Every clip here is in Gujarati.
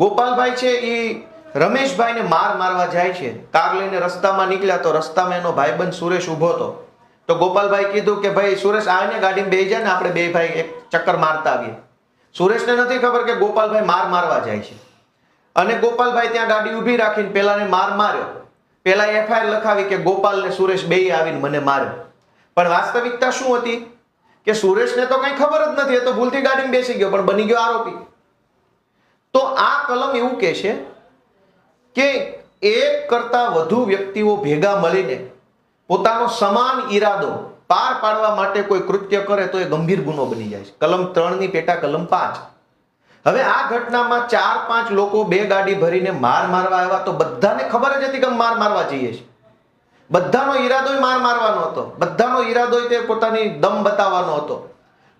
ગોપાલભાઈ છે એ રમેશભાઈને માર મારવા જાય છે. કાર લઈને રસ્તામાં નીકળ્યા તો રસ્તામાં એનો ભાઈબંધ સુરેશ ઊભો હતો. તો ગોપાલભાઈ કીધું કે ભાઈ, સુરેશ આવીને ગાડીમાં બેસી જાય ને આપણે બે ભાઈ એક ચક્કર મારતા આવીએ. સુરેશને નથી ખબર કે ગોપાલભાઈ માર મારવા જાય છે. અને ગોપાલભાઈ ત્યાં ગાડી ઊભી રાખીને પેલાને માર માર્યો. પેલા એફઆઈઆર લખાવી કે ગોપાલ ને સુરેશ બે આવીને મને માર્યો. પણ વાસ્તવિકતા શું હતી? કે સુરેશને તો કઈ ખબર જ નથી, એ તો ભૂલથી ગાડીમાં બેસી ગયો, પણ બની ગયો આરોપી. તો આ કલમ એવું કહે છે કે એક કરતા વધુ વ્યક્તિઓ ભેગા મળીને પોતાનો સમાન ઈરાદો પાર પાડવા માટે કોઈ કૃત્ય કરે તો એ ગંભીર ગુનો બની જાય છે. કલમ ત્રણની પેટા કલમ પાંચ. હવે આ ઘટનામાં ચાર પાંચ લોકો બે ગાડી ભરીને માર મારવા આવ્યા તો બધાને ખબર જ હતી કે માર મારવા જઈએ છીએ. બધાનો ઈરાદો માર મારવાનો હતો. બધાનો ઈરાદો તે પોતાની દમ બતાવવાનો હતો.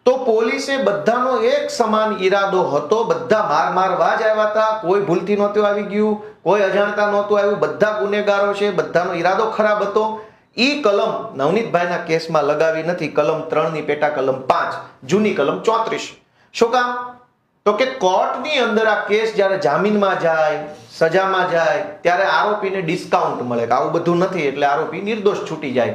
તો પોલીસે બધાનો એક સમાન ઈરાદો હતો. બધા માર મારવા જ આવ્યા હતા. કોઈ ભૂલથી નહોતું આવી ગયું, કોઈ અજાણતા નહોતું આવ્યું. બધા ગુનેગારો છે, બધાનો ઈરાદો ખરાબ હતો. એ કલમ નવનીતભાઈના કેસમાં લગાવી નથી. કલમ ત્રણની પેટા કલમ પાંચ, જૂની કલમ ચોત્રીસ. શું કામ? તો કે કોર્ટની અંદર આ કેસ જ્યારે જામીનમાં જાય, સજામાં જાય, ત્યારે આરોપીને ડિસ્કાઉન્ટ મળે કે આવું બધું નથી એટલે આરોપી નિર્દોષ છૂટી જાય.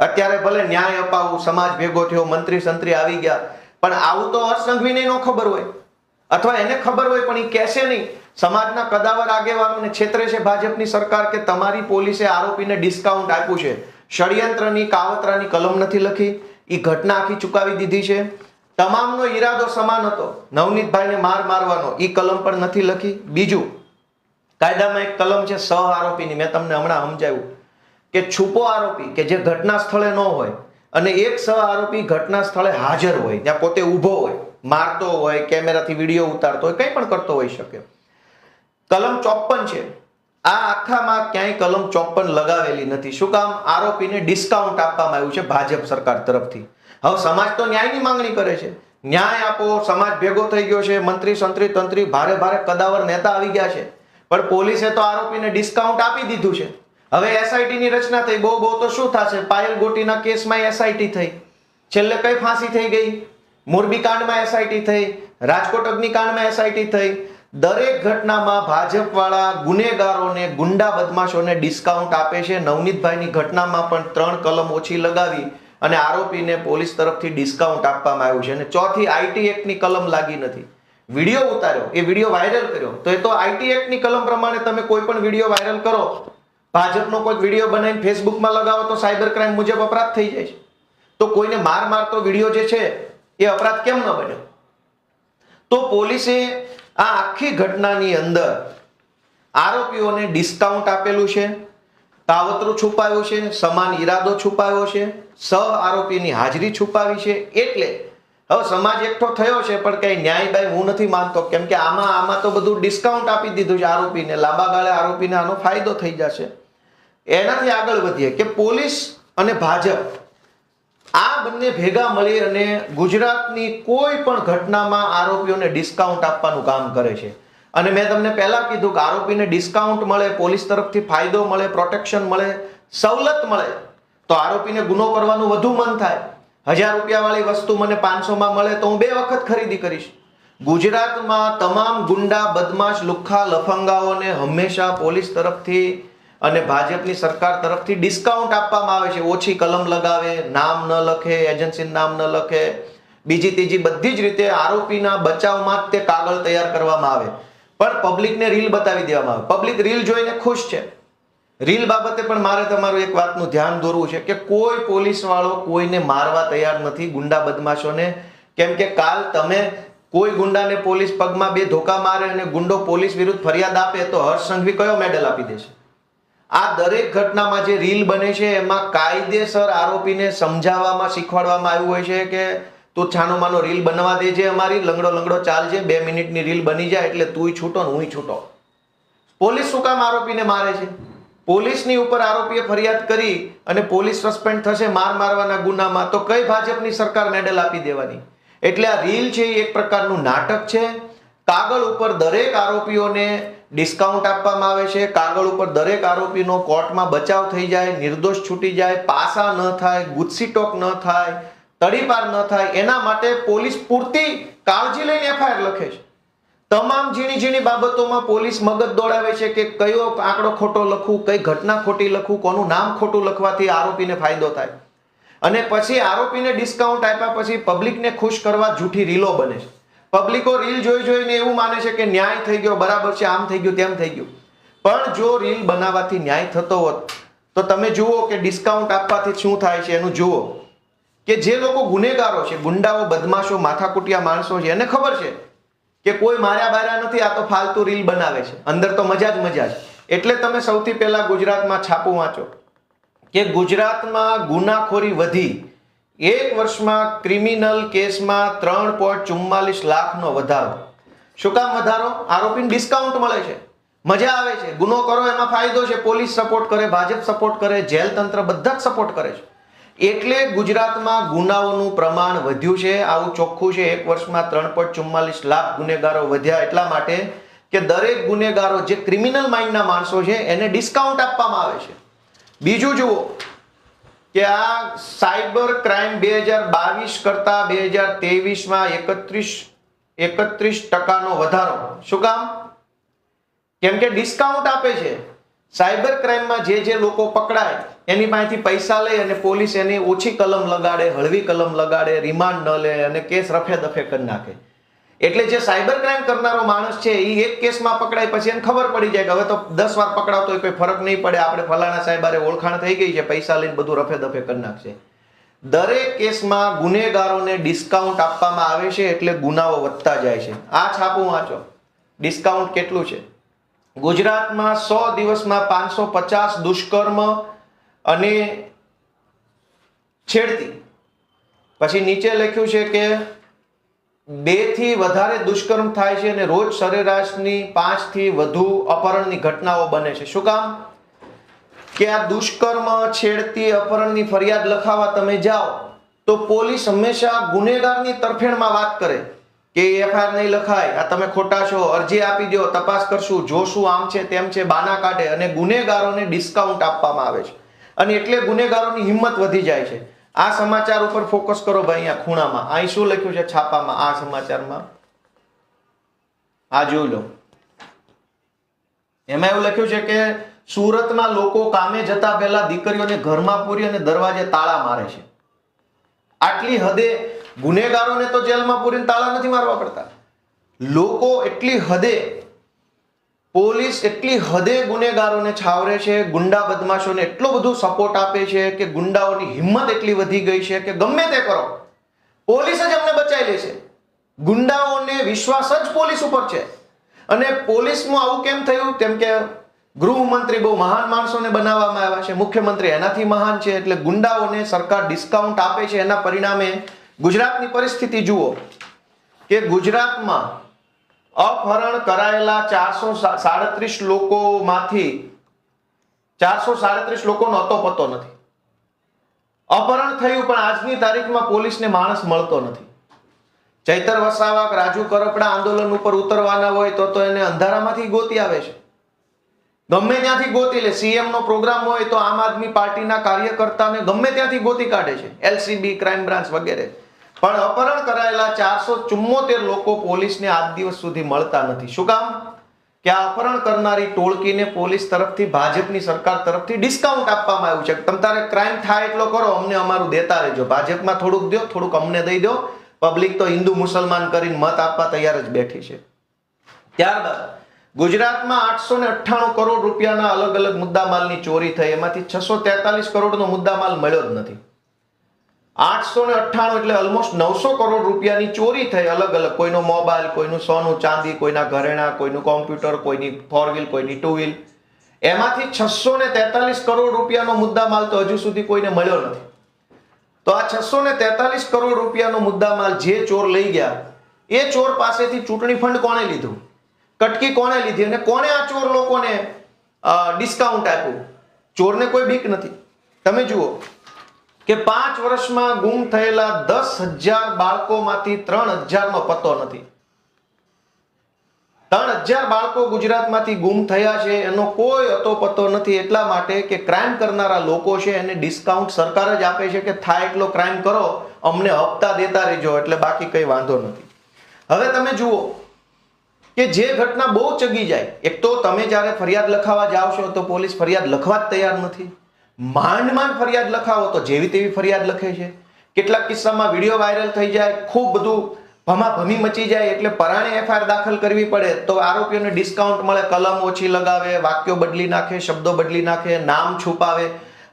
અત્યારે ભલે ન્યાય અપાવું, સમાજ ભેગો થયો, મંત્રી સંત્રી આવી ગયા, પણ આવું તો અસંઘવીને નો ખબર હોય. અથવા એને ખબર હોય, પણ એ કહેશે નહીં. સમાજના કદાવર આગેવાનોને છેતરે છે ભાજપની સરકાર કે તમારી પોલીસે આરોપીને ડિસ્કાઉન્ટ આપ્યું છે. ષડયંત્રની, કાવતરાની કલમ નથી લખી. એ ઘટના આખી ચુકાવી દીધી છે. તમામનો ઈરાદો સમાન હતો. નવનીતભાઈને માર મારવાનો એ કલમ પણ નથી લખી. બીજું, કાયદામાં એક કલમ છે સહ આરોપીની. મેં તમને હમણાં સમજાવ્યું. કે છુપો આરોપી કે જે ઘટના સ્થળે ન હોય અને એક સહ આરોપી ઘટના સ્થળે હાજર હોય, ત્યાં પોતે ઊભો હોય, મારતો હોય, કેમેરાથી વીડિયો ઉતારતો હોય, કંઈ પણ કરતો હોઈ શકે. કલમ ચોપન છે. આ આખામાં ક્યાંય કલમ ચોપન લગાવેલી નથી. શું કામ? આરોપીને ડિસ્કાઉન્ટ આપવામાં આવ્યું છે ભાજપ સરકાર તરફથી. હવે સમાજ તો ન્યાયની માંગણી કરે છે. ન્યાય આપો, સમાજ ભેગો થઈ ગયો છે, મંત્રી, સંત્રી, તંત્રી, ભારે ભારે કદાવર નેતા આવી ગયા છે. પણ પોલીસે તો આરોપીને ડિસ્કાઉન્ટ આપી દીધું છે. હવે એસઆઈટી ની રચના થઈ. બહુ બહુ તો શું થશે? પાયલ ગોટીના કેસમાં એસઆઈટી થઈ. છેલ્લે કઈ ફાંસી થઈ ગઈ? મોરબી કાંડમાં એસઆઈટી થઈ. રાજકોટ અગ્નિકાંડમાં એસઆઈટી થઈ. દરેક ઘટનામાં ભાજપ વાળા ગુનેગારોને ગુંડા બદમાશોને ડિસ્કાઉન્ટ આપે છે. નવનીતભાઈની ઘટનામાં પણ ત્રણ કલમ ઓછી લગાવી અને આરોપીને પોલીસ તરફથી ડિસ્કાઉન્ટ આપવામાં આવ્યું છે. અને ચોથી આઈટી એક્ટની કલમ લાગી નથી. વીડિયો ઉતાર્યો. એ વીડિયો વાયરલ કર્યો. તો એ તો આઈટી એક્ટની કલમ પ્રમાણે તમે કોઈ પણ વીડિયો વાયરલ કરો. ભાજપનો કોઈ વીડિયો બનાવીને ફેસબુકમાં લગાવો તો સાયબર ક્રાઇમ મુજબ અપરાધ થઈ જાય છે. તો કોઈને માર મારતો વીડિયો જે છે, એ અપરાધ કેમ ન બન્યો? તો પોલીસે આ આખી ઘટનાની અંદર આરોપીઓને ડિસ્કાઉન્ટ આપેલું છે, કાવતરું છુપાયું છે, સમાન ઈરાદો છુપાયો છે, સહ આરોપીની હાજરી છુપાવી છે, એટલે હવે સમાજ એકઠો થયો છે, પણ કઈ ન્યાય ભાઈ હું નથી માનતો. કેમ કે આમાં આમાં તો બધું ડિસ્કાઉન્ટ આપી દીધું છે આરોપીને. લાંબા ગાળે આરોપીને આનો ફાયદો થઈ જશે. એનાથી આગળ વધીએ કે પોલીસ અને ભાજપ, આ બંને ભેગા મળી અને ગુજરાતની કોઈ પણ ઘટનામાં આરોપીઓને ડિસ્કાઉન્ટ આપવાનું કામ કરે છે. અને મેં તમને પહેલા કીધું કે આરોપીને ડિસ્કાઉન્ટ મળે, પોલીસ તરફથી ફાયદો મળે પ્રોટેક્શન મળે, સવલત મળે, તો આરોપીને ગુનો કરવાનું વધુ મન થાય. હજાર રૂપિયા વાળી વસ્તુ મને પાંચસોમાં મળે તો હું બે વખત ખરીદી કરીશ. ગુજરાતમાં તમામ ગુંડા, બદમાશ, લુખ્ખા લફંગાઓને હંમેશા પોલીસ તરફથી અને ભાજપની સરકાર તરફથી ડિસ્કાઉન્ટ આપવામાં આવે છે. ઓછી કલમ લગાવે, નામ ન લખે, એજન્સીનું નામ ન લખે. બીજી ત્રીજી બધી જ રીતે આરોપીના બચાવમાં તે કાગળ તૈયાર કરવામાં આવે. પણ પબ્લિકને રીલ બતાવી દેવામાં આવે. પબ્લિક રીલ જોઈને ખુશ છે. રીલ બાબતે પણ મારે તમારું એક વાતનું ધ્યાન દોરવું છે કે કોઈ પોલીસ વાળો કોઈને મારવા તૈયાર નથી, ગુંડા બદમાશોને. કેમ કે કાલ તમે કોઈ ગુંડાને પોલીસ પગમાં બે ધોકા મારે અને ગુંડો પોલીસ વિરુદ્ધ ફરિયાદ આપે તો હર્ષ સંઘવી કયો મેડલ આપી દેશે? આ દરેક ઘટનામાં જે રીલ બને છે, એમાં કાયદેસર આરોપીને સમજાવવામાં, શીખવાડવામાં આવ્યું હોય છે કે તું છાનો માનો રીલ બનવા દેજે અમારી, લંગડો લંગડો ચાલજે, બે મિનિટની રીલ બની જાય એટલે તુંય છૂટો ને હુંય છૂટો. પોલીસ શું કામ આરોપીને મારે છે? પોલીસની ઉપર આરોપીએ ફરિયાદ કરી અને પોલીસ સસ્પેન્ડ થશે માર મારવાના ગુનામાં. તો કઈ ભાજપની સરકાર મેડલ આપી દેવાની? એટલે આ રીલ છે એ એક પ્રકારનું નાટક છે. કાગળ ઉપર દરેક આરોપીઓને ડિસ્કાઉન્ટ આપવામાં આવે છે. કાગળ ઉપર દરેક આરોપીનો કોર્ટમાં બચાવ થઈ જાય, નિર્દોષ છૂટી જાય, પાસા ન થાય ગુસ્સીટોક ન થાય, તડીપાર ન થાય. એના માટે પોલીસ પૂરતી કાળજી લઈને એફઆઈઆર લખે છે. તમામ ઝીણી ઝીણી બાબતોમાં પોલીસ મગજ દોડાવે છે કે કયો આંકડો ખોટો લખવું, કઈ ઘટના ખોટી લખવું, કોનું નામ ખોટું લખવાથી આરોપીને ફાયદો થાય. અને પછી આરોપીને ડિસ્કાઉન્ટ આપ્યા પછી પબ્લિકને ખુશ કરવા જૂઠી રીલો બને છે. પબ્લિકો રીલ જોઈ જોઈને એવું માને છે કે ન્યાય થઈ ગયો, બરાબર છે, આમ થઈ ગયું, તેમ થઈ ગયું. પણ જો રીલ બનાવવાથી ન્યાય થતો હોત, તો તમે જુઓ કે ડિસ્કાઉન્ટ આપવાથી શું થાય છે એનું જુઓ. કે જે લોકો ગુનેગારો છે, ગુંડાઓ, બદમાશો, માથાકૂટિયા માણસો છે, એને ખબર છે કે કોઈ માર્યા બાર્યા નથી, આ તો ફાલતુ રીલ બનાવે છે. અંદર તો મજા જ મજા છે. એટલે તમે સૌથી પહેલા ગુજરાતમાં છાપું વાંચો. કે ગુજરાતમાં ગુનાખોરી વધી. એક વર્ષમાં ક્રિમિનલ કેસમાં ત્રણ પોઈન્ટ ચુમ્માલીસ લાખનો વધારો. શું કામ વધારો? આરોપીને ડિસ્કાઉન્ટ મળે છે. મજા આવે છે. ગુનો કરો, એમાં ફાયદો છે. પોલીસ સપોર્ટ કરે, ભાજપ સપોર્ટ કરે જેલ તંત્ર બધા જ સપોર્ટ કરે છે. એટલે ગુજરાતમાં ગુનાઓનું પ્રમાણ વધ્યું છે, આવું ચોખ્ખું છે. એક વર્ષમાં ત્રણ પોઈન્ટ ચુમ્માલીસ લાખ ગુનેગારો વધ્યા. એટલા માટે કે દરેક ગુનેગારો જે ક્રિમિનલ માઇન્ડના માણસો છે, એને ડિસ્કાઉન્ટ આપવામાં આવે છે. બીજું જુઓ કે આ સાયબર ક્રાઇમ બે હજાર બાવીસ કરતા બે હજાર ત્રેવીસમાં એકત્રીસ એકત્રીસ ટકાનો વધારો. શું કામ? કેમ કે ડિસ્કાઉન્ટ આપે છે. સાયબર ક્રાઇમમાં જે જે લોકો પકડાય, એની પાસેથી પૈસા લઈ અને પોલીસ એની ઓછી કલમ લગાડે, હળવી કલમ લગાડે, રિમાન્ડ ન લે અને કેસ રફે દફે કરી નાખે. એટલે જે સાયબર ક્રાઇમ કરનારો માણસ છે એ એક કેસમાં પકડાય પછી એને ખબર પડી જાય કે હવે તો દસ વાર પકડાવતો હોય, કોઈ ફરક નહીં પડે. આપણે ફલાણા સાહેબારે ઓળખાણ થઈ ગઈ છે, પૈસા લઈને બધું રફે દફે કરી નાખશે. દરેક કેસમાં ગુનેગારોને ડિસ્કાઉન્ટ આપવામાં આવે છે, એટલે ગુનાઓ વધતા જાય છે. આ છાપું વાંચો. ડિસ્કાઉન્ટ કેટલું છે? ગુજરાતમાં સો દિવસમાં પાંચસો પચાસ દુષ્કર્મ અને છેડતી. પછી નીચે લખ્યું છે કે બેથી વધારે દુષ્કર્મ થાય છે અને રોજ સરેરાશની પાંચથી વધુ અપહરણની ઘટનાઓ બને છે. શું કામ? કે આ દુષ્કર્મ, છેડતી, અપહરણની ફરિયાદ લખાવા તમે જાઓ, તો પોલીસ હંમેશા ગુનેગારની તરફેણમાં વાત કરે. કે એફઆઈઆર નહીં લખાય, આ તમે ખોટા છો, અરજી આપી દો, તપાસ કરશું જોશું આમ છે તેમ છે, બાના કાઢે અને ગુનેગારોને ડિસ્કાઉન્ટ આપવામાં આવે છે. અને એટલે ગુનેગારોની હિંમત વધી જાય છે. આ સમાચાર ઉપર ફોકસ કરો ભાઈ અહીંયા ખૂણામાં. અહીં શું લખ્યું છે છાપામાં? આ સમાચારમાં? આ જોઈ લો. એમાં એવું લખ્યું છે કે સુરતમાં લોકો કામે જતા પહેલા દીકરીઓને ઘરમાં પૂરી અને દરવાજે તાળા મારે છે. આટલી હદે ગુનેગારોને તો જેલમાં પૂરીને તાળા નથી મારવા પડતા. લોકો એટલી હદે, પોલીસ એટલી હદે ગુનેગારોને છાવરે છે, ગુંડા બદમાશોને એટલો બધો સપોર્ટ આપે છે કે ગુંડાઓની હિંમત એટલી વધી ગઈ છે કે ગમે તે કરો, પોલીસ જ અમને બચાવી લે છે. ગુંડાઓને વિશ્વાસ જ પોલીસ ઉપર છે. અને પોલીસમાં આવું કેમ થયું? તેમ કે ગૃહમંત્રી બહુ મહાન માણસોને બનાવવામાં આવ્યા છે, મુખ્યમંત્રી એનાથી મહાન છે, એટલે ગુંડાઓને સરકાર ડિસ્કાઉન્ટ આપે છે, એના પરિણામે ગુજરાતની પરિસ્થિતિ જુઓ કે ગુજરાતમાં અપહરણ કરાયેલા ચારસો સાડત્રીસ લોકોમાંથી ચારસો સાડત્રીસ લોકોનો અતો પતો નથી. અપહરણ થયું પણ આજની તારીખમાં પોલીસને માણસ મળતો નથી. ચૈતર વસાવા રાજુ કરપડા આંદોલન ઉપર ઉતરવાના હોય તો તો એને અંધારામાંથી ગોતી આવે છે. ગમે ત્યાંથી ગોતી લે સીએમ નો પ્રોગ્રામ હોય તો આમ આદમી પાર્ટીના કાર્યકર્તાને ગમે ત્યાંથી ગોતી કાઢે છે. એલસીબી ક્રાઇમ બ્રાન્ચ વગેરે. પણ અપહરણ કરાયેલા ચારસો ચુમ્મોતેર લોકો પોલીસને આજ દિવસ સુધી મળતા નથી. શું કામ? કે આ અપહરણ કરનારી ટોળકીને પોલીસ તરફથી, ભાજપની સરકાર તરફથી ડિસ્કાઉન્ટ આપવામાં આવ્યું છે. તમ તારે ક્રાઇમ થાય એટલો કરો, અમને અમારું દેતા રહેજો. ભાજપમાં થોડુંક દો, થોડુંક અમને દઈ દો. પબ્લિક તો હિન્દુ મુસલમાન કરીને મત આપવા તૈયાર જ બેઠી છે. ત્યારબાદ, ગુજરાતમાં આઠસો ને અઠ્ઠાણું કરોડ રૂપિયાના અલગ અલગ મુદ્દામાલની ચોરી થઈ. એમાંથી છસો તેતાલીસ કરોડનો મુદ્દામાલ મળ્યો જ નથી. આઠસો ને અઠ્ઠાણું એટલે ઓલમોસ્ટ નવસો કરોડ રૂપિયાની ચોરી થઈ અલગ અલગ. કોઈનો મોબાઈલ કોઈનું સોનું, ચાંદી, કોઈના ઘરેણા, કોઈનું કોમ્પ્યુટર કોઈની ફોર વ્હીલ કોઈની ટુ વ્હીલ એમાંથી છસો ને તેતાલીસ કરોડ રૂપિયાનો મુદ્દા માલ તો હજુ સુધી કોઈને મળ્યો નથી. તો આ છસો ને તેતાલીસ કરોડ રૂપિયાનો મુદ્દા માલ જે ચોર લઈ ગયા, એ ચોર પાસેથી ચૂંટણી ફંડ કોણે લીધું? કટકી કોણે લીધી અને કોણે આ ચોર લોકોને ડિસ્કાઉન્ટ આપ્યું? ચોરને કોઈ બીક નથી. તમે જુઓ કે પાંચ વર્ષમાં ગુમ થયેલા દસ હજાર બાળકોમાંથી ત્રણ હજારનો પતો નથી. ત્રણ હજાર બાળકો ગુજરાતમાંથી ગુમ થયા છે, એનો કોઈ અતો પતો નથી એટલા માટે કે ક્રાઇમ કરનારા લોકો છે, એને ડિસ્કાઉન્ટ સરકાર જ આપે છે કે થાય એટલો ક્રાઇમ કરો, અમને હપ્તા દેતા રહેજો, એટલે બાકી કઈ વાંધો નથી. હવે તમે જુઓ કે જે ઘટના બહુ ચગી જાય, એક તો તમે જ્યારે ફરિયાદ લખાવા જાઓ છો, તો પોલીસ ફરિયાદ લખવા જ તૈયાર નથી. માંડ માંડ ફરિયાદ લખાવો તો જેવી તેવી ફરિયાદ લખે છે. કેટલાક કિસ્સામાં વીડિયો વાયરલ થઈ જાય, ખૂબ બધું ભમા ભમી મચી જાય એટલે પરાણે એફઆઈઆર દાખલ કરવી પડે તો આરોપીઓને ડિસ્કાઉન્ટ મળે, કલમ ઓછી લગાવે, વાક્યો બદલી નાખે, શબ્દો બદલી નાખે, નામ છુપાવે.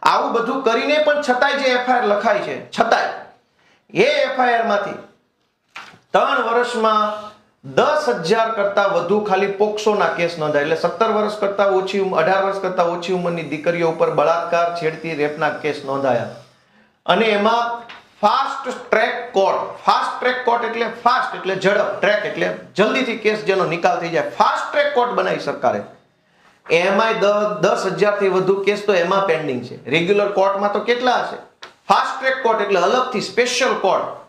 આવું બધું કરીને પણ છતાંય જે એફઆઈઆર લખાય છે, છતાંય. એ એફઆઈઆરમાંથી ત્રણ વર્ષમાં દસ હજાર કરતા વધુ ખાલી પોક્સોના કેસ નોંધાય. એટલે સત્તર વર્ષ કરતા ઓછી અઢાર વર્ષ કરતા ઓછી ઉંમરની દીકરીઓ ઉપર બળાત્કાર, છેડતી, રેપના કેસ નોંધાયા. અને એમાં fast track court, fast track court એટલે ફાસ્ટ એટલે ઝડપ, ટ્રેક એટલે જલ્દીથી કેસ જેનો નિકાલ થઈ જાય. ફાસ્ટ ટ્રેક કોર્ટ બનાવી સરકારે. એમાંય દસ હજારથી વધુ કેસ તો એમાં પેન્ડિંગ છે. રેગ્યુલર કોર્ટમાં તો કેટલા હશે? ફાસ્ટ ટ્રેક કોર્ટ એટલે અલગથી સ્પેશિયલ કોર્ટ.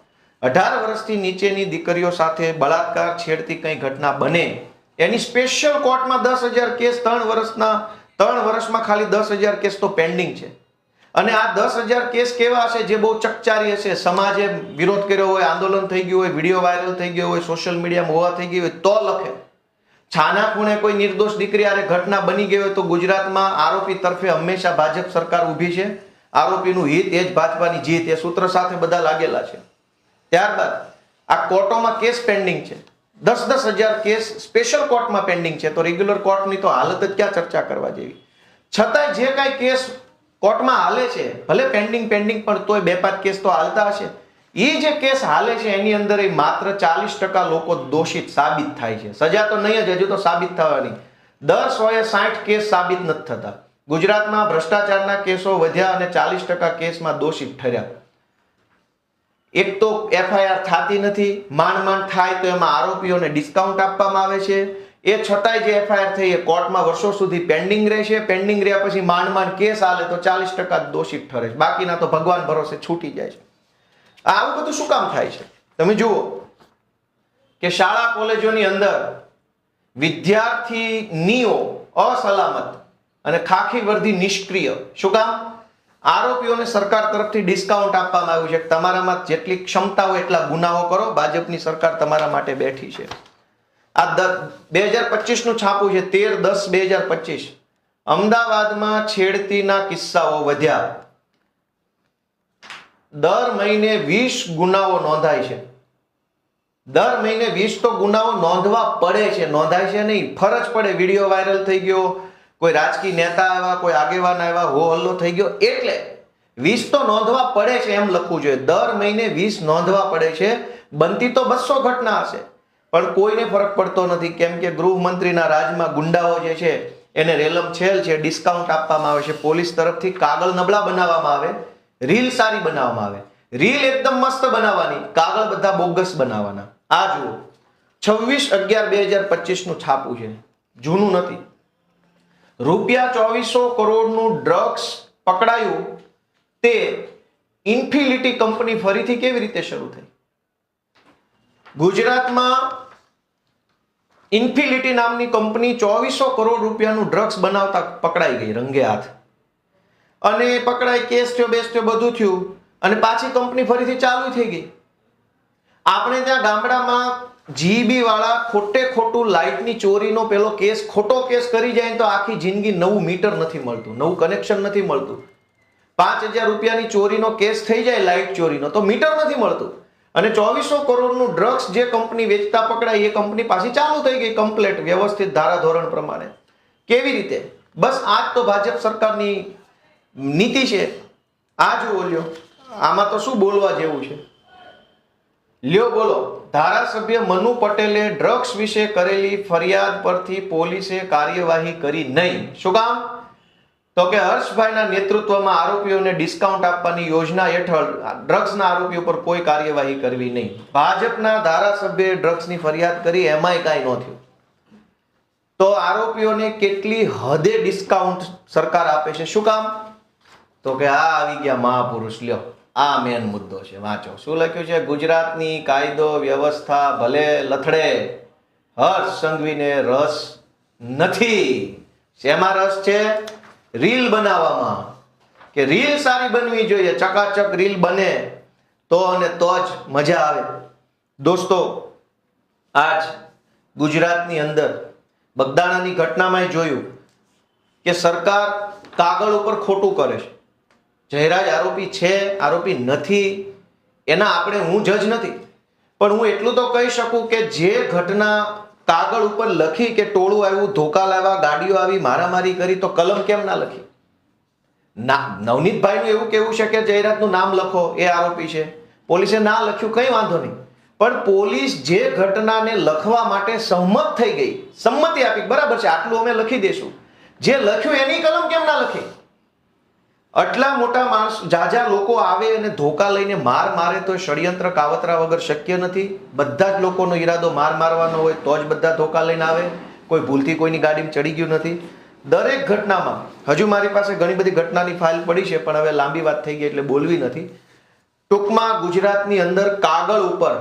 અઢાર વર્ષથી નીચેની દીકરીઓ સાથે બળાત્કાર છેડતી કંઈ ઘટના બને? એની સ્પેશિયલ કોર્ટમાં દસ હજાર કેસ, ત્રણ વર્ષના, ત્રણ વર્ષમાં ખાલી દસ હજાર કેસ તો પેન્ડિંગ છે. અને આ દસ હજાર કેસ કેવા હશે? જે બહુ ચકચારી હશે. સમાજે વિરોધ કર્યો હોય, આંદોલન થઈ ગયું હોય, વીડિયો વાયરલ થઈ ગયો હોય સોશિયલ મીડિયામાં હોવા થઈ ગઈ હોય, તો લખે. છાના ખૂણે કોઈ નિર્દોષ દીકરી આરે ઘટના બની ગઈ હોય તો ગુજરાતમાં આરોપી તરફે હંમેશા ભાજપ સરકાર ઊભી છે. આરોપીનું હિત એ જ ભાજપાની જીત. એ સૂત્ર સાથે બધા લાગેલા છે. ત્યારબાદ આ કોર્ટોમાં કેસ પેન્ડિંગ છે. દસ દસ હજાર કેસ સ્પેશિયલ કોર્ટમાં પેન્ડિંગ છે. તો રેગ્યુલર કોર્ટની તો હાલત જ ક્યાં ચર્ચા કરવા જેવી? છતાંય જે કાંઈ કેસ કોર્ટમાં હાલે છે, ભલે પેન્ડિંગ પેન્ડિંગ પણ તોય બે પાંચ કેસ તો હાલતા હશે. એ જે કેસ હાલે છે, એની અંદર એ માત્ર ચાલીસ ટકા લોકો દોષિત સાબિત થાય છે. સજા તો નહીં જ, હજુ તો સાબિત થવાની. દર સોએ સાઠ કેસ સાબિત નથી થતા. ગુજરાતમાં ભ્રષ્ટાચારના કેસો વધ્યા અને ચાલીસ ટકા કેસમાં દોષિત ઠર્યા. એક તો એફઆઈઆર થતી નથી, માંડ માંડ થાય તો એમાં આરોપીઓને ડિસ્કાઉન્ટ આપવામાં આવે છે. એ છતાંય જે એફઆઈઆર થઈ એ કોર્ટમાં વર્ષો સુધી પેન્ડિંગ રહેશે. પેન્ડિંગ રહ્યા પછી માંડ માંડ કેસ હાલે તો ચાલીસ ટકા દોષિત ઠરે છે. બાકીના તો ભગવાન ભરોસે છૂટી જાય છે. આવું બધું શું કામ થાય છે? તમે જુઓ કે શાળા કોલેજોની અંદર વિદ્યાર્થીનીઓ અસલામત અને ખાખી વર્ધી નિષ્ક્રિય. શું કામ? આરોપીઓને સરકાર તરફથી ડિસ્કાઉન્ટ આપવામાં આવ્યું છે. તમારામાં જેટલી ક્ષમતા હોય એટલા ગુનાઓ કરો. ભાજપની સરકાર તમારા માટે બેઠી છે. આ બે હજાર પચીસનું છાપું છે. તેર દસ બે હજાર પચીસ. અમદાવાદમાં છેડતીના કિસ્સાઓ વધ્યા. દર મહિને વીસ ગુનાઓ નોંધાય છે. દર મહિને વીસ તો ગુનાઓ નોંધવા પડે છે. નોંધાય છે નહીં. ફરજ પડે. વીડિયો વાયરલ થઈ ગયો. કોઈ રાજકીય નેતા આવ્યા, કોઈ આગેવાન આવ્યા, હો હલ્લો થઈ ગયો એટલે વીસ તો નોંધવા પડે છે એમ લખવું જોઈએ. દર મહિને વીસ નોંધવા પડે છે. બનતી તો બસો ઘટના હશે. પણ કોઈને ફરક પડતો નથી. કેમ કે ગૃહમંત્રીના રાજમાં ગુંડાઓ જે છે, એને રેલમ છેલ છે, ડિસ્કાઉન્ટ આપવામાં આવે છે. પોલીસ તરફથી કાગળ નબળા બનાવવામાં આવે. રીલ સારી બનાવવામાં આવે. રીલ એકદમ મસ્ત બનાવવાની. કાગળ બધા બોગસ બનાવવાના. આ જુઓ. છવ્વીસ અગિયાર બે હજાર પચીસનું છાપું છે. જૂનું નથી. રૂપિયા ચોવીસો કરોડનું ડ્રગ્સ પકડાયું, તે ઇન્ફિલિટી કંપની ફરીથી કેવી રીતે શરૂ થઈ? ગુજરાતમાં ઇન્ફિલિટી નામની કંપની ચોવીસો કરોડ રૂપિયાનું ડ્રગ્સ બનાવતા પકડાઈ ગઈ, રંગે હાથ. અને પકડાઈ, કેસ થયો, બેસ થયો, બધું થયું. અને પાછી કંપની ફરીથી ચાલુ થઈ ગઈ. આપણે ત્યાં ગામડામાં જીબી વાળા ખોટે ખોટું લાઇટની ચોરીનો પેલો કેસ, ખોટો કેસ કરી જાય તો આખી જિંદગી નવું મીટર નથી મળતું, નવું કનેક્શન નથી મળતું. પાંચ હજાર રૂપિયાની ચોરીનો કેસ થઈ જાય લાઇટ ચોરીનો, તો મીટર નથી મળતું. અને ચોવીસો કરોડનું ડ્રગ્સ જે કંપની વેચતા પકડાય, એ કંપની પાછી ચાલુ થઈ ગઈ કમ્પ્લેટ વ્યવસ્થિત ધારાધોરણ પ્રમાણે. કેવી રીતે? બસ આ જ તો ભાજપ સરકારની નીતિ છે. આ જ લ્યો. આમાં તો શું બોલવા જેવું છે? લ્યો બોલો. ધારાસભ્ય મનુ પટેલે ડ્રગ્સ વિશે કરેલી ફરિયાદ પરથી પોલીસે કાર્યવાહી કરી નહીં. શું કામ? તો કે હર્ષભાઈના નેતૃત્વમાં આરોપીઓને ડિસ્કાઉન્ટ આપવાની યોજના હેઠળ ડ્રગ્સના આરોપીઓ પર કોઈ કાર્યવાહી કરવી નહીં. ભાજપના ધારાસભ્યએ ડ્રગ્સની ફરિયાદ કરી, એમાંય કાંઈ ન થયું. તો આરોપીઓને કેટલી હદે ડિસ્કાઉન્ટ સરકાર આપે છે? શું કામ? તો કે આ આવી ગયા મહાપુરુષ, લ્યો. આ મેન મુદ્દો છે, વાંચો. શું લખ્યું છે? ગુજરાતની કાયદો વ્યવસ્થા ભલે લથડે, હર્ષ સંઘવીને રસ નથી. શેમાં રસ છે? રીલ બનાવવામાં. કે રીલ સારી બનવી જોઈએ, ચકાચક રીલ બને, તો અને તો જ મજા આવે. દોસ્તો, આજ ગુજરાતની અંદર બગદાણાની ઘટનામાં જોયું કે સરકાર કાગળ ઉપર ખોટું કરે છે. જયરાજ આરોપી છે, આરોપી નથી, એના આપણે હું જજ નથી. પણ હું એટલું તો કહી શકું કે જે ઘટના કાગળ ઉપર લખી કે ટોળું આવ્યું, ધોકા લાવ્યા, ગાડીઓ આવી, મારામારી કરી, તો કલમ કેમ ના લખી? ના, નવનીતભાઈનું એવું કેવું છે કે જયરાજનું નામ લખો, એ આરોપી છે. પોલીસે ના લખ્યું, કંઈ વાંધો નહીં. પણ પોલીસ જે ઘટનાને લખવા માટે સહમત થઈ ગઈ, સંમતિ આપી, બરાબર છે, આટલું અમે લખી દેશું. જે લખ્યું એની કલમ કેમ ના લખી? આટલા મોટા માણસ જાજા લોકો આવે અને ધોકા લઈને માર મારે તો ષડયંત્ર કાવતરા વગર શક્ય નથી. બધા જ લોકોનો ઈરાદો માર મારવાનો હોય તો જ બધા ધોકા લઈને આવે. કોઈ ભૂલથી કોઈની ગાડીમાં ચડી ગયું નથી. દરેક ઘટનામાં, હજુ મારી પાસે ઘણી બધી ઘટનાની ફાઇલ પડી છે, પણ હવે લાંબી વાત થઈ ગઈ એટલે બોલવી નથી. ટૂંકમાં ગુજરાતની અંદર કાગળ ઉપર,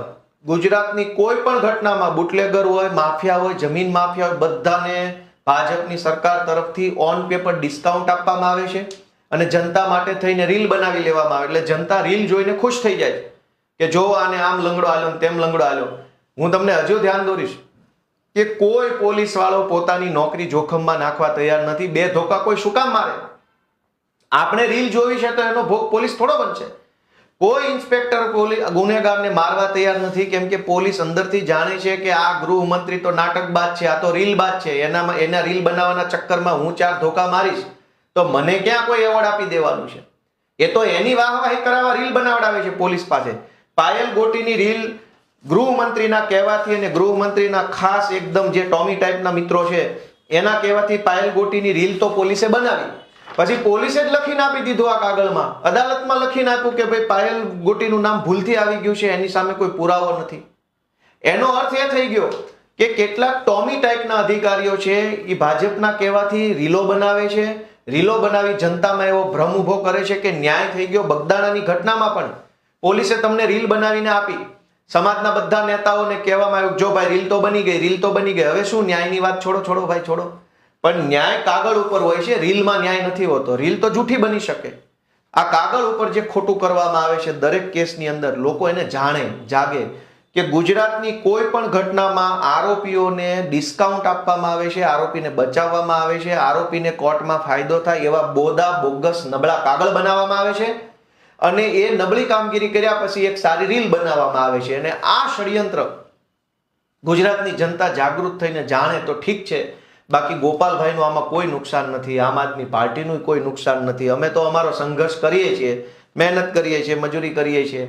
ગુજરાતની કોઈ પણ ઘટનામાં બુટલેગર હોય, માફિયા હોય, જમીન માફિયા હોય, બધાને ભાજપની સરકાર તરફથી ઓન પેપર ડિસ્કાઉન્ટ આપવામાં આવે છે. અને જનતા માટે થઈને રીલ બનાવી લેવામાં આવે. એટલે જનતા રીલ જોઈને ખુશ થઈ જાય કે જો આને આમ લંગડો આલ્યો તેમ લંગડો આલ્યો. હું તમને હજુ ધ્યાન દોરીશ કે કોઈ પોલીસ વાળો પોતાની નોકરી જોખમમાં નાખવા તૈયાર નથી. બે ધોકા કોઈ શું કામ મારે? આપણે રીલ જોવી છે તો એનો ભોગ પોલીસ થોડો બનશે. કોઈ ઇન્સ્પેક્ટર ગુનેગારને મારવા તૈયાર નથી. કેમ કે પોલીસ અંદરથી જાણે છે કે આ ગૃહમંત્રી તો નાટકબાજ છે, આ તો રીલ બાદ છે. એનામાં, એના રીલ બનાવવાના ચક્કરમાં હું ચાર ધોકા મારીશ. તો મને ક્યાં કોઈ એવોર્ડ આપી દેવાનું છે? એ તો એની વાહવાહી કરાવવા રીલ બનાવડાવે છે પોલીસ પાસે. પાયલ ગોટીની રીલ ગૃહમંત્રીના કહેવાથી અને ગૃહમંત્રીના ખાસ એકદમ જે ટોમી ટાઈપના મિત્રો છે, એના કહેવાથી પાયલ ગોટીની રીલ તો પોલીસે બનાવી. પછી પોલીસે જ લખીને આપી દીધું આ કાગળમાં. અદાલતમાં લખીને આપ્યું કે ભાઈ પાયલ ગોટીનું નામ ભૂલથી આવી ગયું છે, એની સામે કોઈ પુરાવો નથી. એનો અર્થ એ થઈ ગયો કે કેટલાક ટોમી ટાઈપના અધિકારીઓ છે, એ ભાજપના કહેવાથી રીલો બનાવે છે રીલો બનાવી જનતામાં એવો ભ્રમ ઊભો કરે છે કે ન્યાય થઈ ગયો બગદાણાની ઘટનામાં પણ. પોલીસે તમને રીલ બનાવીને આપી. સમાજના બધા નેતાઓને કહેવામાં આવ્યું જો ભાઈ રીલ તો બની ગઈ, રીલ તો બની ગઈ. હવે શું ન્યાયની વાત છોડો છોડો ભાઈ, છોડો. પણ ન્યાય કાગળ ઉપર હોય છે, રીલમાં ન્યાય નથી હોતો. રીલ તો જૂઠી બની શકે. આ કાગળ ઉપર જે ખોટું કરવામાં આવે છે દરેક કેસની અંદર, લોકો એને જાણે, જાગે. કે ગુજરાતની કોઈ પણ ઘટનામાં આરોપીઓને ડિસ્કાઉન્ટ આપવામાં આવે છે, આરોપીને બચાવવામાં આવે છે, આરોપીને કોર્ટમાં ફાયદો થાય એવા બોદા, બોગસ, નબળા કાગળ બનાવવામાં આવે છે અને એ નબળી કામગીરી કર્યા પછી એક સારી રીલ બનાવવામાં આવે છે અને આ ષડયંત્ર ગુજરાતની જનતા જાગૃત થઈને જાણે તો ઠીક છે. બાકી ગોપાલભાઈનું આમાં કોઈ નુકસાન નથી, આમ આદમી પાર્ટીનું કોઈ નુકસાન નથી. અમે તો અમારો સંઘર્ષ કરીએ છીએ, મહેનત કરીએ છીએ, મજૂરી કરીએ છીએ.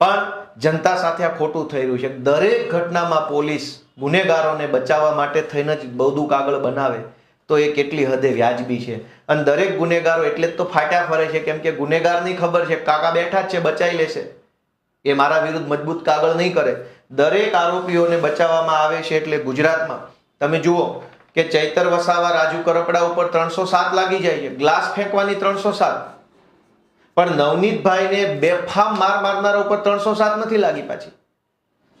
પણ જનતા સાથે આ ખોટું થઈ રહ્યું છે. દરેક ઘટનામાં પોલીસ ગુનેગારોને બચાવવા માટે થઈને જ બધું કાગળ બનાવે તો એ કેટલી હદે વ્યાજબી છે. અને દરેક ગુનેગારો એટલે જ તો ફાટ્યા ફરે છે. કેમ કે ગુનેગારની ખબર છે, કાકા બેઠા જ છે બચાવી લેશે. એ મારા વિરુદ્ધ મજબૂત કાગળ નહીં કરે. દરેક આરોપીઓને બચાવવામાં આવે છે એટલે ગુજરાતમાં, તમે જુઓ કે ચૈતર વસાવા રાજુ કરપડા ઉપર ત્રણસો સાત લાગી જાય છે. ગ્લાસ ફેંકવાની ત્રણસો સાત. પણ નવનીતભાઈને બેફામ માર મારનારા ઉપર ત્રણસો સાત નથી લાગી પાછી.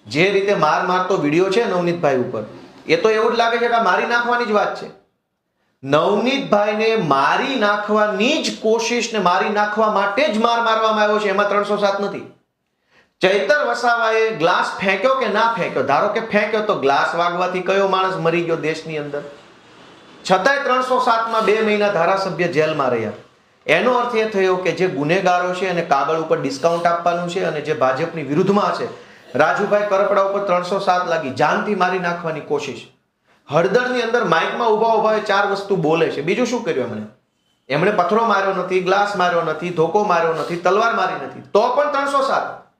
જે રીતે માર મારતો વીડિયો છે નવનીતભાઈ ઉપર, એ તો એવું જ લાગે છે કે મારી નાખવાની જ વાત છે. નવનીતભાઈને મારી નાખવાની જ કોશિશ ને મારી નાખવા માટે જ માર મારવામાં આવ્યો છે, એમાં ત્રણસો સાત નથી. ચૈતર વસાવાએ ગ્લાસ ફેંક્યો કે ના ફેંક્યો? ધારો કે ફેંક્યો તો ગ્લાસ વાગવાથી કયો માણસ મરી ગયો દેશની અંદર? છતાંય ત્રણસો સાતમાં બે મહિના ધારાસભ્ય જેલમાં રહ્યા. એનો અર્થ એ થયો કે જે ગુનેગારો છે એને કાગળ ઉપર ડિસ્કાઉન્ટ આપવાનું છે અને જે ભાજપની વિરુદ્ધમાં છે, રાજુભાઈ કરપડા ઉપર ત્રણસો સાત લાગી. જાનથી મારી નાખવાની કોશિશ. હળદરની અંદર માઇકમાં ઊભા ઊભા એ ચાર વસ્તુ બોલે છે. બીજું શું કર્યું એમણે? એમણે પથ્થરો માર્યો નથી, ગ્લાસ માર્યો નથી, ધોકો માર્યો નથી, તલવાર મારી નથી. તો પણ ત્રણસો સાત.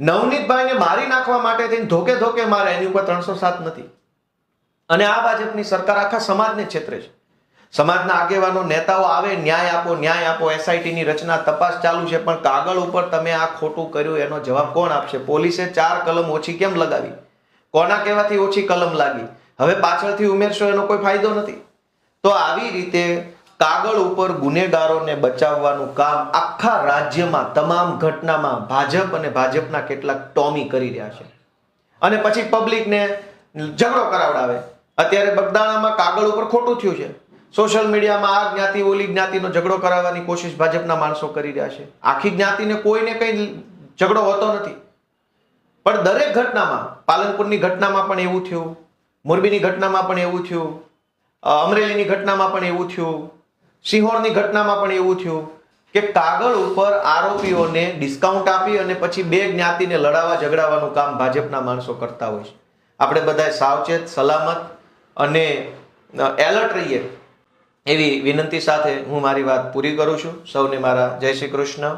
નવનીતભાઈને મારી નાખવા માટે થઈને ધોકે ધોકે મારે એની ઉપર ત્રણસો સાત નથી. અને આ ભાજપની સરકાર આખા સમાજને છેતરે છે. સમાજના આગેવાનો, નેતાઓ આવે, ન્યાય આપો ન્યાય આપો એસઆઈટી ની રચના, તપાસ ચાલુ છે, પણ કાગળ ઉપર તમે આ ખોટું કર્યું, એનો જવાબ કોણ આપશે? પોલીસે ચાર કલમ ઓછી કેમ લગાવી? કોના કહેવાથી ઓછી કલમ લાગી? હવે પાછળથી ઉમેરશો, એનો કોઈ ફાયદો નથી. તો આવી રીતે કાગળ ઉપર ગુનેગારોને બચાવવાનું કામ આખા રાજ્યમાં, તમામ ઘટનામાં ભાજપ અને ભાજપના કેટલાક ટોમી કરી રહ્યા છે. અને પછી પબ્લિકને ઝઘડો કરાવડાવે. અત્યારે બગદાણામાં કાગળ ઉપર ખોટું થયું છે. સોશિયલ મીડિયામાં આ જ્ઞાતિ ઓલી જ્ઞાતિનો ઝઘડો કરાવવાની કોશિશ ભાજપના માણસો કરી રહ્યા છે. આખી જ્ઞાતિને કોઈને કંઈ ઝઘડો હોતો નથી. પણ દરેક ઘટનામાં, પાલનપુરની ઘટનામાં પણ એવું થયું, મોરબીની ઘટનામાં પણ એવું થયું અમરેલીની ઘટનામાં પણ એવું થયું, સિંહોરની ઘટનામાં પણ એવું થયું કે કાગળ ઉપર આરોપીઓને ડિસ્કાઉન્ટ આપી અને પછી બે જ્ઞાતિને લડાવવા, ઝઘડાવવાનું કામ ભાજપના માણસો કરતા હોય છે. આપણે બધા સાવચેત, સલામત અને એલર્ટ રહીએ. એવી વિનંતી સાથે હું મારી વાત પૂરી કરું છું. સૌને મારા જય શ્રી કૃષ્ણ.